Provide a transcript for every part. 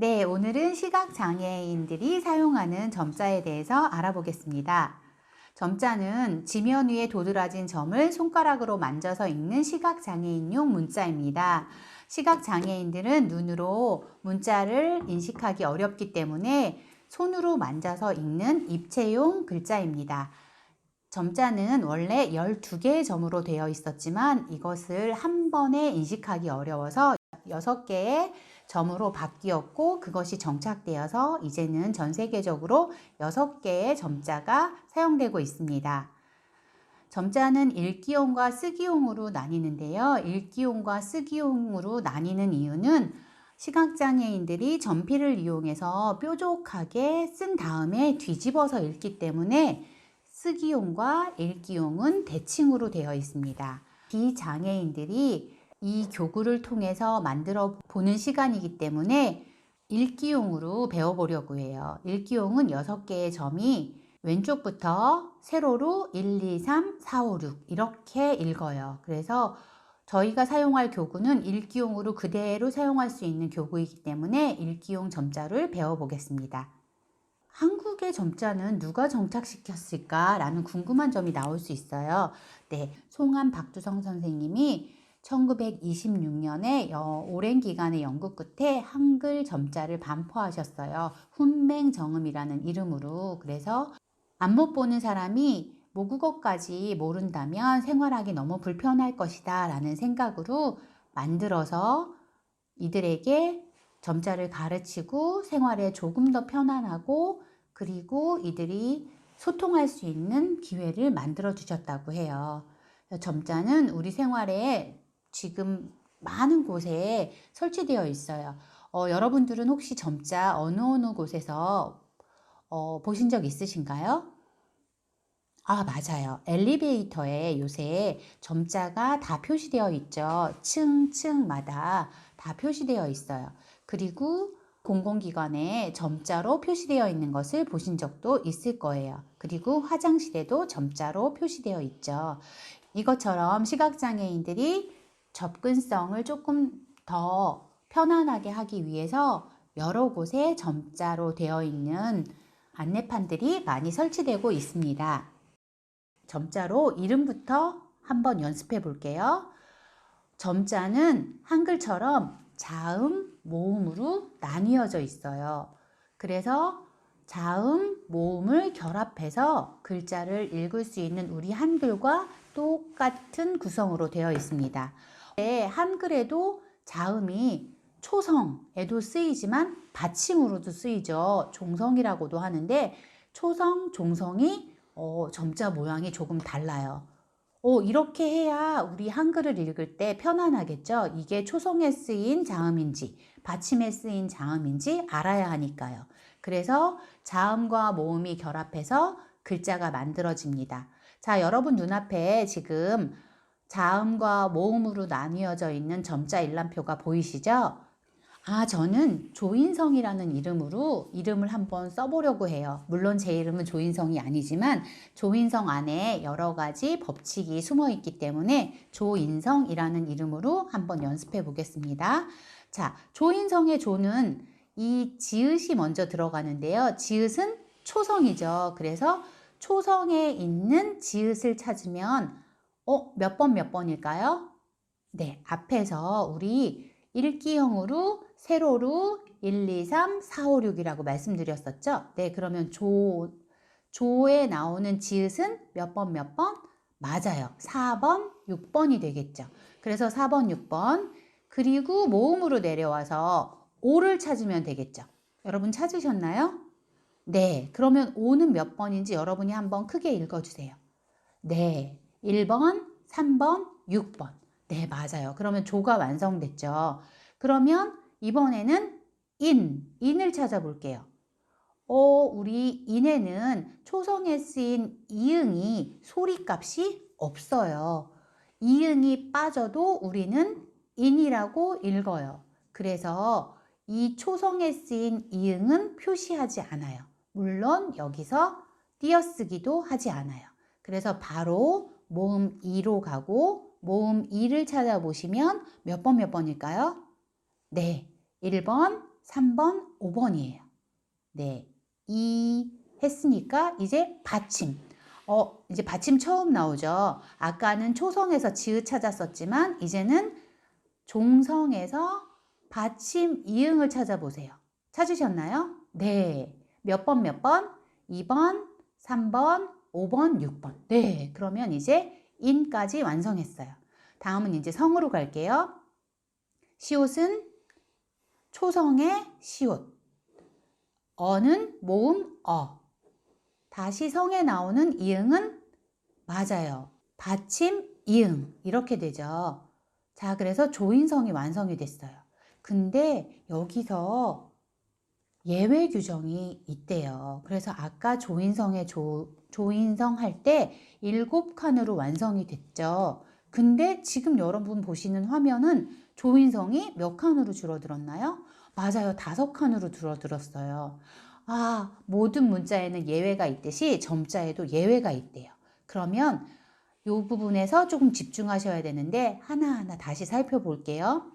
네, 오늘은 시각장애인들이 사용하는 점자에 대해서 알아보겠습니다. 점자는 지면 위에 도드라진 점을 손가락으로 만져서 읽는 시각장애인용 문자입니다. 시각장애인들은 눈으로 문자를 인식하기 어렵기 때문에 손으로 만져서 읽는 입체용 글자입니다. 점자는 원래 12개의 점으로 되어 있었지만 이것을 한 번에 인식하기 어려워서 6개의 점으로 바뀌었고 그것이 정착되어서 이제는 전 세계적으로 6개의 점자가 사용되고 있습니다. 점자는 읽기용과 쓰기용으로 나뉘는데요. 읽기용과 쓰기용으로 나뉘는 이유는 시각장애인들이 점피를 이용해서 뾰족하게 쓴 다음에 뒤집어서 읽기 때문에 쓰기용과 읽기용은 대칭으로 되어 있습니다. 비장애인들이 이 교구를 통해서 만들어 보는 시간이기 때문에 읽기용으로 배워보려고 해요. 읽기용은 6개의 점이 왼쪽부터 세로로 1, 2, 3, 4, 5, 6 이렇게 읽어요. 그래서 저희가 사용할 교구는 읽기용으로 그대로 사용할 수 있는 교구이기 때문에 읽기용 점자를 배워보겠습니다. 한국의 점자는 누가 정착시켰을까? 라는 궁금한 점이 나올 수 있어요. 네, 송한 박두성 선생님이 1926년에 오랜 기간의 연구 끝에 한글 점자를 반포하셨어요. 훈맹정음이라는 이름으로. 그래서 안 못 보는 사람이 모국어까지 모른다면 생활하기 너무 불편할 것이다 라는 생각으로 만들어서 이들에게 점자를 가르치고 생활에 조금 더 편안하고 그리고 이들이 소통할 수 있는 기회를 만들어 주셨다고 해요. 점자는 우리 생활에 지금 많은 곳에 설치되어 있어요. 어, 여러분들은 혹시 점자 어느 어느 곳에서 어, 보신 적 있으신가요? 아, 맞아요. 엘리베이터에 요새 점자가 다 표시되어 있죠. 층 층마다 다 표시되어 있어요. 그리고 공공기관에 점자로 표시되어 있는 것을 보신 적도 있을 거예요. 그리고 화장실에도 점자로 표시되어 있죠. 이것처럼 시각장애인들이 접근성을 조금 더 편안하게 하기 위해서 여러 곳에 점자로 되어 있는 안내판들이 많이 설치되고 있습니다. 점자로 이름부터 한번 연습해 볼게요. 점자는 한글처럼 자음, 모음으로 나뉘어져 있어요. 그래서 자음, 모음을 결합해서 글자를 읽을 수 있는 우리 한글과 똑같은 구성으로 되어 있습니다. 네, 한글에도 자음이 초성에도 쓰이지만 받침으로도 쓰이죠. 종성이라고도 하는데 초성, 종성이 어, 점자 모양이 조금 달라요. 오, 이렇게 해야 우리 한글을 읽을 때 편안하겠죠? 이게 초성에 쓰인 자음인지 받침에 쓰인 자음인지 알아야 하니까요. 그래서 자음과 모음이 결합해서 글자가 만들어집니다. 자, 여러분 눈앞에 지금 자음과 모음으로 나뉘어져 있는 점자 일람표가 보이시죠? 아, 저는 조인성이라는 이름으로 이름을 한번 써보려고 해요. 물론 제 이름은 조인성이 아니지만 조인성 안에 여러 가지 법칙이 숨어 있기 때문에 조인성이라는 이름으로 한번 연습해 보겠습니다. 자, 조인성의 조는 이 지읒이 먼저 들어가는데요. 지읒은 초성이죠. 그래서 초성에 있는 지읒을 찾으면 어, 몇 번 몇 번일까요? 네, 앞에서 우리 읽기형으로 세로로 1, 2, 3, 4, 5, 6이라고 말씀드렸었죠? 네, 그러면 조, 조에 나오는 지읒은 몇 번, 몇 번? 맞아요. 4번, 6번이 되겠죠. 그래서 4번, 6번. 그리고 모음으로 내려와서 5를 찾으면 되겠죠. 여러분 찾으셨나요? 네. 그러면 5는 몇 번인지 여러분이 한번 크게 읽어주세요. 네. 1번, 3번, 6번. 네, 맞아요. 그러면 조가 완성됐죠. 그러면 이번에는 인, 인을 찾아볼게요. 어, 우리 인에는 초성에 쓰인 이응이 소리값이 없어요. 이응이 빠져도 우리는 인이라고 읽어요. 그래서 이 초성에 쓰인 이응은 표시하지 않아요. 물론 여기서 띄어쓰기도 하지 않아요. 그래서 바로 모음 2로 가고 모음 2를 찾아보시면 몇 번 몇 번일까요? 네, 1번, 3번, 5번이에요. 네. 이 했으니까 이제 받침. 어, 이제 받침 처음 나오죠. 아까는 초성에서 지읒 찾았었지만 이제는 종성에서 받침 이응을 찾아보세요. 찾으셨나요? 네. 몇 번, 몇 번? 2번, 3번, 5번, 6번. 네. 그러면 이제 인까지 완성했어요. 다음은 이제 성으로 갈게요. 시옷은 초성의 시옷. 어는 모음 어. 다시 성에 나오는 이응은 맞아요. 받침 이응. 이렇게 되죠. 자, 그래서 조인성이 완성이 됐어요. 근데 여기서 예외 규정이 있대요. 그래서 아까 조인성의 조, 조인성 할 때 일곱 칸으로 완성이 됐죠. 근데 지금 여러분 보시는 화면은 조인성이 몇 칸으로 줄어들었나요? 맞아요. 다섯 칸으로 줄어들었어요. 아, 모든 문자에는 예외가 있듯이 점자에도 예외가 있대요. 그러면 이 부분에서 조금 집중하셔야 되는데 하나하나 다시 살펴볼게요.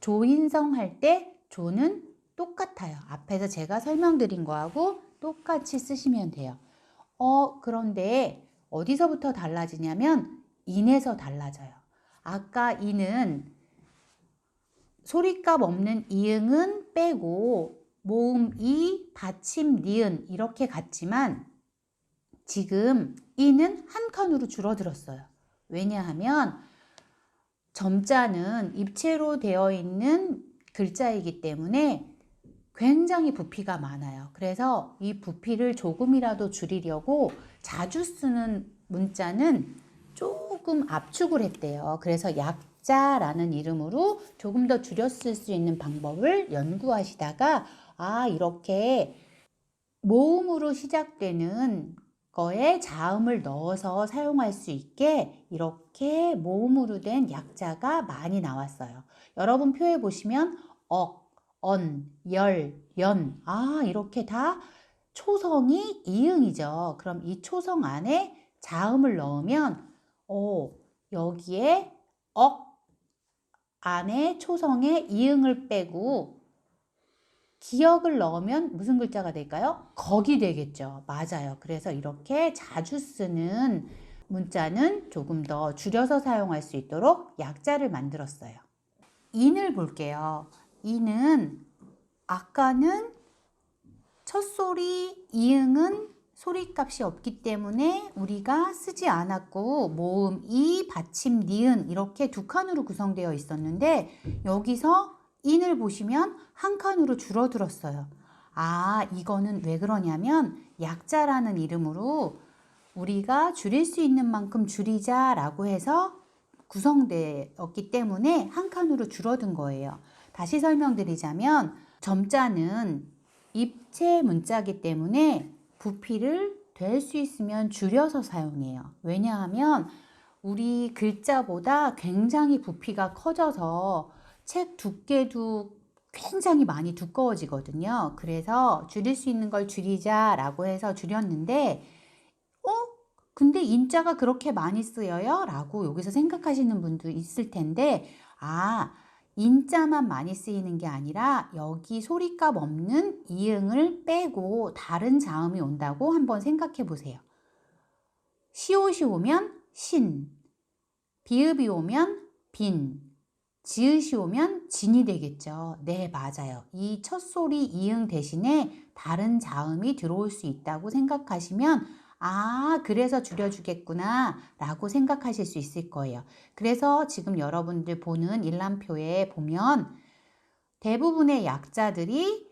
조인성 할 때 조는 똑같아요. 앞에서 제가 설명드린 거하고 똑같이 쓰시면 돼요. 어, 그런데 어디서부터 달라지냐면 인에서 달라져요. 아까 인은 소리값 없는 이응은 빼고 모음 이, 받침 니은 이렇게 갔지만 지금 이는 한 칸으로 줄어들었어요. 왜냐하면 점자는 입체로 되어 있는 글자이기 때문에 굉장히 부피가 많아요. 그래서 이 부피를 조금이라도 줄이려고 자주 쓰는 문자는 조금 압축을 했대요. 그래서 약자라는 이름으로 조금 더 줄였을 수 있는 방법을 연구하시다가 아, 이렇게 모음으로 시작되는 거에 자음을 넣어서 사용할 수 있게 이렇게 모음으로 된 약자가 많이 나왔어요. 여러분 표에 보시면 억, 언, 열, 연, 아, 이렇게 다 초성이 이응이죠. 그럼 이 초성 안에 자음을 넣으면, 오, 여기에 억 안에 초성에 이응을 빼고 기억을 넣으면 무슨 글자가 될까요? 거기 되겠죠. 맞아요. 그래서 이렇게 자주 쓰는 문자는 조금 더 줄여서 사용할 수 있도록 약자를 만들었어요. 인을 볼게요. 인은 아까는 첫 소리 이응은 소리값이 없기 때문에 우리가 쓰지 않았고 모음 이 받침 니은 이렇게 두 칸으로 구성되어 있었는데 여기서 인을 보시면 한 칸으로 줄어들었어요. 아, 이거는 왜 그러냐면 약자라는 이름으로 우리가 줄일 수 있는 만큼 줄이자 라고 해서 구성되었기 때문에 한 칸으로 줄어든 거예요. 다시 설명드리자면 점자는 입체 문자기 때문에 부피를 될 수 있으면 줄여서 사용해요. 왜냐하면 우리 글자보다 굉장히 부피가 커져서 책 두께도 굉장히 많이 두꺼워지거든요. 그래서 줄일 수 있는 걸 줄이자라고 해서 줄였는데, 어? 근데 인자가 그렇게 많이 쓰여요? 라고 여기서 생각하시는 분도 있을 텐데, 아, 인자만 많이 쓰이는 게 아니라 여기 소리값 없는 이응을 빼고 다른 자음이 온다고 한번 생각해 보세요. 시옷이 오면 신, 비읍이 오면 빈, 지읒이 오면 진이 되겠죠. 네, 맞아요. 이 첫 소리 이응 대신에 다른 자음이 들어올 수 있다고 생각하시면 아, 그래서 줄여주겠구나 라고 생각하실 수 있을 거예요. 그래서 지금 여러분들 보는 일람표에 보면 대부분의 약자들이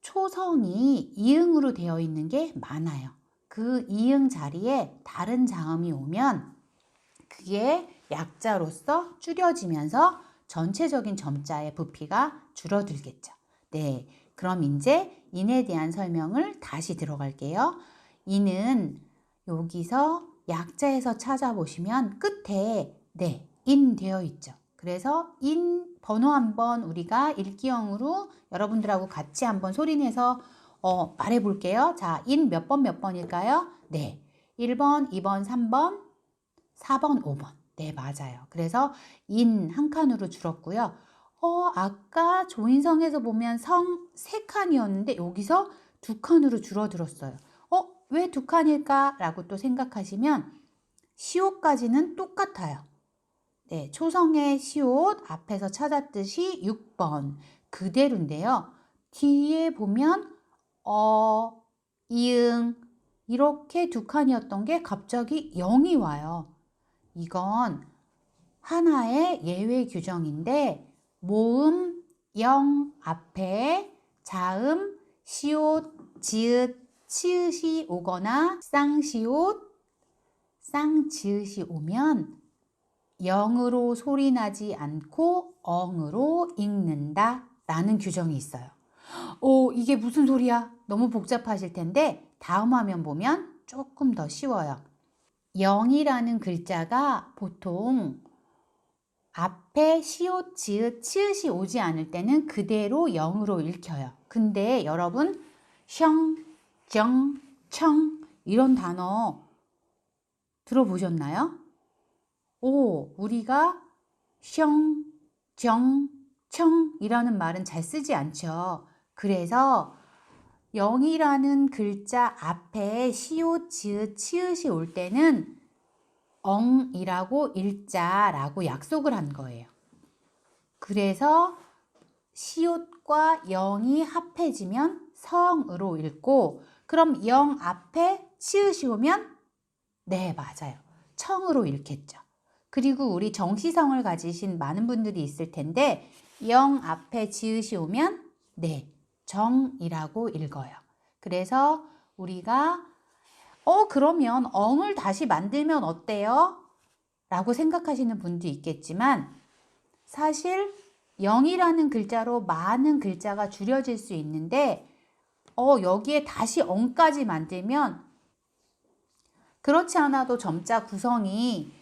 초성이 이응으로 되어 있는 게 많아요. 그 이응 자리에 다른 자음이 오면 그게 약자로서 줄여지면서 전체적인 점자의 부피가 줄어들겠죠. 네. 그럼 이제 인에 대한 설명을 다시 들어갈게요. 인은 여기서 약자에서 찾아보시면 끝에 네, 인 되어 있죠. 그래서 인 번호 한번 우리가 읽기형으로 여러분들하고 같이 한번 소리내서 어, 말해 볼게요. 자, 인 몇 번 몇 번일까요? 네. 1번, 2번, 3번, 4번, 5번. 네, 맞아요. 그래서 인 한 칸으로 줄었고요. 어, 아까 조인성에서 보면 성 세 칸이었는데 여기서 두 칸으로 줄어들었어요. 어, 왜두 칸일까? 라고 또 생각하시면 시옷까지는 똑같아요. 네, 초성의 시옷 앞에서 찾았듯이 6번 그대로인데요. 뒤에 보면 어, 이응 이렇게 두 칸이었던 게 갑자기 0이 와요. 이건 하나의 예외 규정인데 모음 0 앞에 자음 시옷 지읒 치읓이 오거나 쌍시옷 쌍지읒이 오면 영으로 소리 나지 않고 엉으로 읽는다 라는 규정이 있어요. 오, 이게 무슨 소리야? 너무 복잡하실 텐데 다음 화면 보면 조금 더 쉬워요. 영이라는 글자가 보통 앞에 시옷, 지읒, 치읓이 오지 않을 때는 그대로 영으로 읽혀요. 근데 여러분 형, 정, 청 이런 단어 들어보셨나요? 오, 우리가 형, 정, 청이라는 말은 잘 쓰지 않죠. 그래서 영이라는 글자 앞에 시옷, 지읒, 치읓이 올 때는 엉이라고 읽자라고 약속을 한 거예요. 그래서 시옷과 영이 합해지면 성으로 읽고 그럼 영 앞에 치읓이 오면 네, 맞아요. 청으로 읽겠죠. 그리고 우리 정시성을 가지신 많은 분들이 있을 텐데 영 앞에 지읒이 오면 네, 정이라고 읽어요. 그래서 우리가 어 그러면 엉을 다시 만들면 어때요? 라고 생각하시는 분도 있겠지만 사실 영이라는 글자로 많은 글자가 줄여질 수 있는데 어 여기에 다시 엉까지 만들면 그렇지 않아도 점자 구성이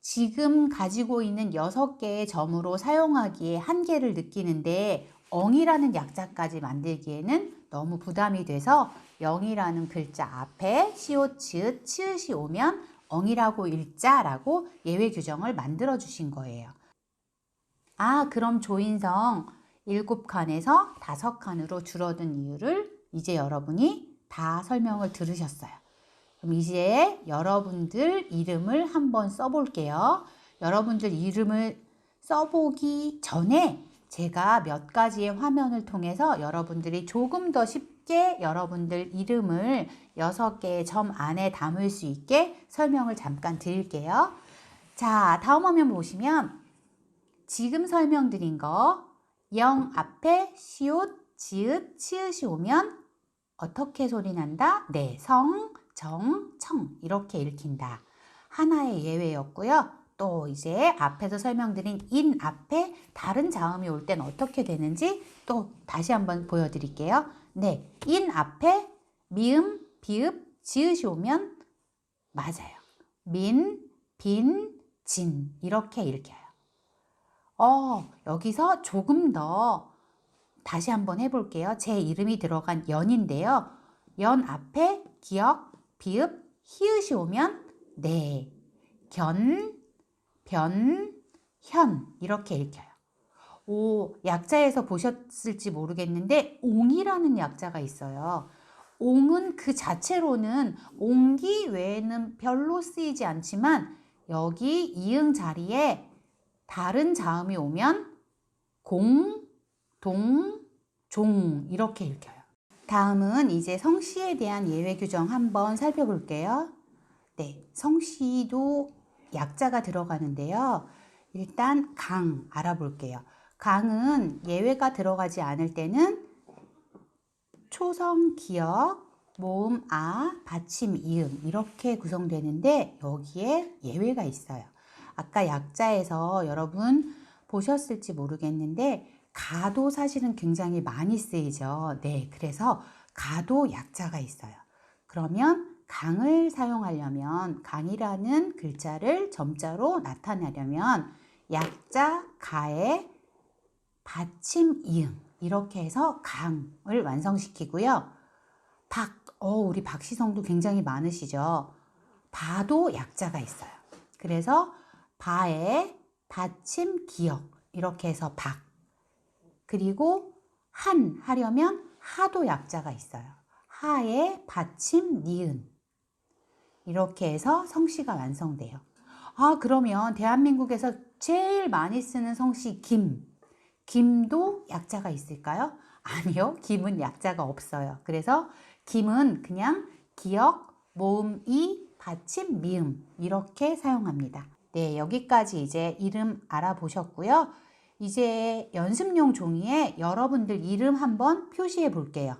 지금 가지고 있는 6개의 점으로 사용하기에 한계를 느끼는데 엉이라는 약자까지 만들기에는 너무 부담이 돼서 영이라는 글자 앞에 시옷, 지읒, 치읓이 오면 엉이라고 읽자라고 예외 규정을 만들어 주신 거예요. 아, 그럼 조인성 7칸에서 5칸으로 줄어든 이유를 이제 여러분이 다 설명을 들으셨어요. 그럼 이제 여러분들 이름을 한번 써볼게요. 여러분들 이름을 써보기 전에 제가 몇 가지의 화면을 통해서 여러분들이 조금 더 쉽게 여러분들 이름을 6개의 점 안에 담을 수 있게 설명을 잠깐 드릴게요. 자, 다음 화면 보시면 지금 설명드린 거, 영 앞에 시옷, 지읒, 치읓이 오면 어떻게 소리 난다? 네, 성, 정, 청 이렇게 읽힌다. 하나의 예외였고요. 또 이제 앞에서 설명드린 인 앞에 다른 자음이 올 땐 어떻게 되는지 또 다시 한번 보여드릴게요. 네, 인 앞에 미음, 비읍, 지읒이 오면 맞아요. 민, 빈, 진 이렇게 읽혀요. 어, 여기서 조금 더 다시 한번 해볼게요. 제 이름이 들어간 연인데요. 연 앞에 기억, 비읍, 히읗이 오면 네, 견, 변, 현 이렇게 읽혀요. 오, 약자에서 보셨을지 모르겠는데 옹이라는 약자가 있어요. 옹은 그 자체로는 옹기 외에는 별로 쓰이지 않지만 여기 이응 자리에 다른 자음이 오면 공, 동, 종 이렇게 읽혀요. 다음은 이제 성씨에 대한 예외 규정 한번 살펴볼게요. 네, 성씨도 약자가 들어가는데요. 일단 강 알아볼게요. 강은 예외가 들어가지 않을 때는 초성 기역, 모음 아, 받침 이음 이렇게 구성되는데 여기에 예외가 있어요. 아까 약자에서 여러분 보셨을지 모르겠는데 가도 사실은 굉장히 많이 쓰이죠. 네, 그래서 가도 약자가 있어요. 그러면 강을 사용하려면 강이라는 글자를 점자로 나타내려면 약자 가에 받침 이응 이렇게 해서 강을 완성시키고요. 박, 어, 우리 박시성도 굉장히 많으시죠. 바도 약자가 있어요. 그래서 바에 받침 기역 이렇게 해서 박 그리고 한 하려면 하도 약자가 있어요. 하에 받침 니은. 이렇게 해서 성씨가 완성돼요. 아, 그러면 대한민국에서 제일 많이 쓰는 성씨 김. 김도 약자가 있을까요? 아니요. 김은 약자가 없어요. 그래서 김은 그냥 기역, 모음 이, 받침 미음 이렇게 사용합니다. 네, 여기까지 이제 이름 알아보셨고요. 이제 연습용 종이에 여러분들 이름 한번 표시해 볼게요.